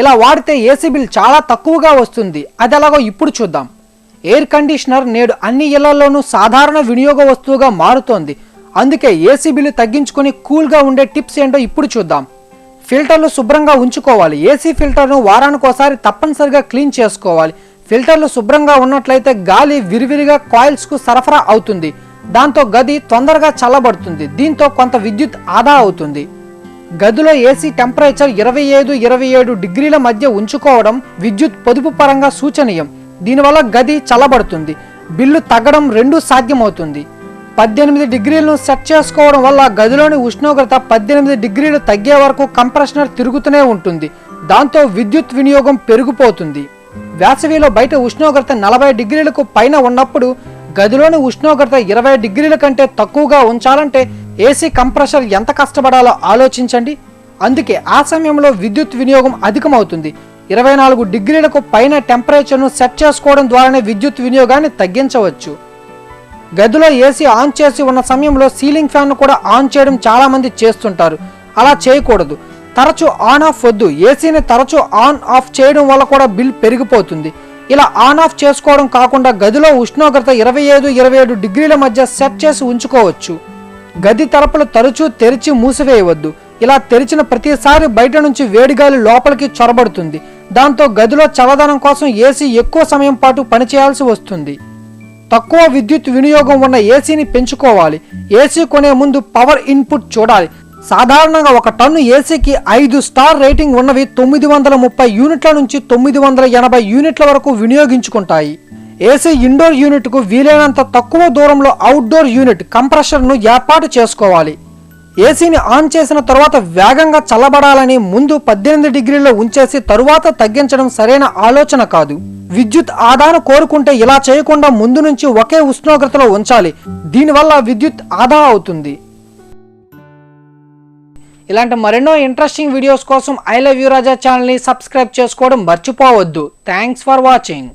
ఇలా వాడితే AC bill చాలా తక్కువగా వస్తుంది. అది ఎలాగో ఇప్పుడు చూద్దాం. ఎయిర్ కండిషనర్ నేడు అన్ని ఇళ్ళలోనూ సాధారణ వినియోగ వస్తువుగా మారుతోంది. అందుకే ఏసీ బిల్లు తగ్గించుకొని కూల్గా ఉండే టిప్స్ ఏంటో ఇప్పుడు చూద్దాం. ఫిల్టర్లు శుభ్రంగా ఉంచుకోవాలి. ఏసీ ఫిల్టర్ను వారానికోసారి తప్పనిసరిగా క్లీన్ చేసుకోవాలి. ఫిల్టర్లు శుభ్రంగా ఉన్నట్లయితే గాలి విరివిరిగా కాయిల్స్కు సరఫరా అవుతుంది. దాంతో గది తొందరగా చల్లబడుతుంది. దీంతో కొంత విద్యుత్ ఆదా అవుతుంది. గదిలో ఏసీ టెంపరేచర్ ఇరవై ఐదు ఇరవై ఏడు డిగ్రీల మధ్య ఉంచుకోవడం విద్యుత్ పొదుపు పరంగా సూచనీయం. దీనివల్ల గది చల్లబడుతుంది. బిల్లు తగ్గడం రెండూ సాధ్యమవుతుంది. పద్దెనిమిది డిగ్రీలను సెట్ చేసుకోవడం వల్ల గదిలోని ఉష్ణోగ్రత పద్దెనిమిది డిగ్రీలు తగ్గే వరకు కంప్రెషనర్ తిరుగుతూనే ఉంటుంది. దాంతో విద్యుత్ వినియోగం పెరిగిపోతుంది. వేసవిలో బయట ఉష్ణోగ్రత నలభై డిగ్రీలకు పైన ఉన్నప్పుడు గదిలోని ఉష్ణోగ్రత ఇరవై డిగ్రీల కంటే తక్కువగా ఉంచాలంటే ఏసీ కంప్రెషర్ ఎంత కష్టపడాలో ఆలోచించండి. అందుకే ఆ సమయంలో విద్యుత్ వినియోగం అధికమవుతుంది. ఇరవై నాలుగు డిగ్రీలకు పైన టెంపరేచర్ను సెట్ చేసుకోవడం ద్వారానే విద్యుత్ వినియోగాన్ని తగ్గించవచ్చు. గదిలో ఏసీ ఆన్ చేసి ఉన్న సమయంలో సీలింగ్ ఫ్యాన్ను కూడా ఆన్ చేయడం చాలామంది చేస్తుంటారు. అలా చేయకూడదు. తరచూ ఆన్ ఆఫ్ వద్దు. ఏసీని తరచూ ఆన్ ఆఫ్ చేయడం వల్ల కూడా బిల్ పెరిగిపోతుంది. ఇలా ఆన్ ఆఫ్ చేసుకోవడం కాకుండా గదిలో ఉష్ణోగ్రత ఇరవై ఐదు ఇరవై ఏడు డిగ్రీల మధ్య సెట్ చేసి ఉంచుకోవచ్చు. గది తలుపులు తరచూ తెరిచి మూసివేయవద్దు. ఇలా తెరిచిన ప్రతిసారి బయట నుంచి వేడిగాలి లోపలికి చొరబడుతుంది. దాంతో గదిలో చల్లదనం కోసం ఏసీ ఎక్కువ సమయం పాటు పనిచేయాల్సి వస్తుంది. తక్కువ విద్యుత్ వినియోగం ఉన్న ఏసీని పెంచుకోవాలి. ఏసీ కొనే ముందు పవర్ ఇన్పుట్ చూడాలి. సాధారణంగా ఒక టన్ను ఏసీకి ఐదు స్టార్ రేటింగ్ ఉన్నవి తొమ్మిది వందల ముప్పై యూనిట్ల నుంచి తొమ్మిది వందల ఎనభై యూనిట్ల వరకు వినియోగించుకుంటాయి. ఏసీ ఇండోర్ యూనిట్కు వీలైనంత తక్కువ దూరంలో అవుట్డోర్ యూనిట్ కంప్రెషర్ను ఏర్పాటు చేసుకోవాలి. ఏసీని ఆన్ చేసిన తర్వాత వేగంగా చల్లబడాలని ముందు పద్దెనిమిది డిగ్రీల్లో ఉంచేసి తరువాత తగ్గించడం సరైన ఆలోచన కాదు. విద్యుత్ ఆదాను కోరుకుంటే ఇలా చేయకుండా ముందు నుంచి ఒకే ఉష్ణోగ్రతలో ఉంచాలి. దీనివల్ల విద్యుత్ ఆదా అవుతుంది. ఇలాంటి మరెన్నో ఇంట్రెస్టింగ్ వీడియోస్ కోసం ఐ లవ్ యూ రాజా ఛానల్ని సబ్స్క్రైబ్ చేసుకోవడం మర్చిపోవద్దు. Thanks for watching.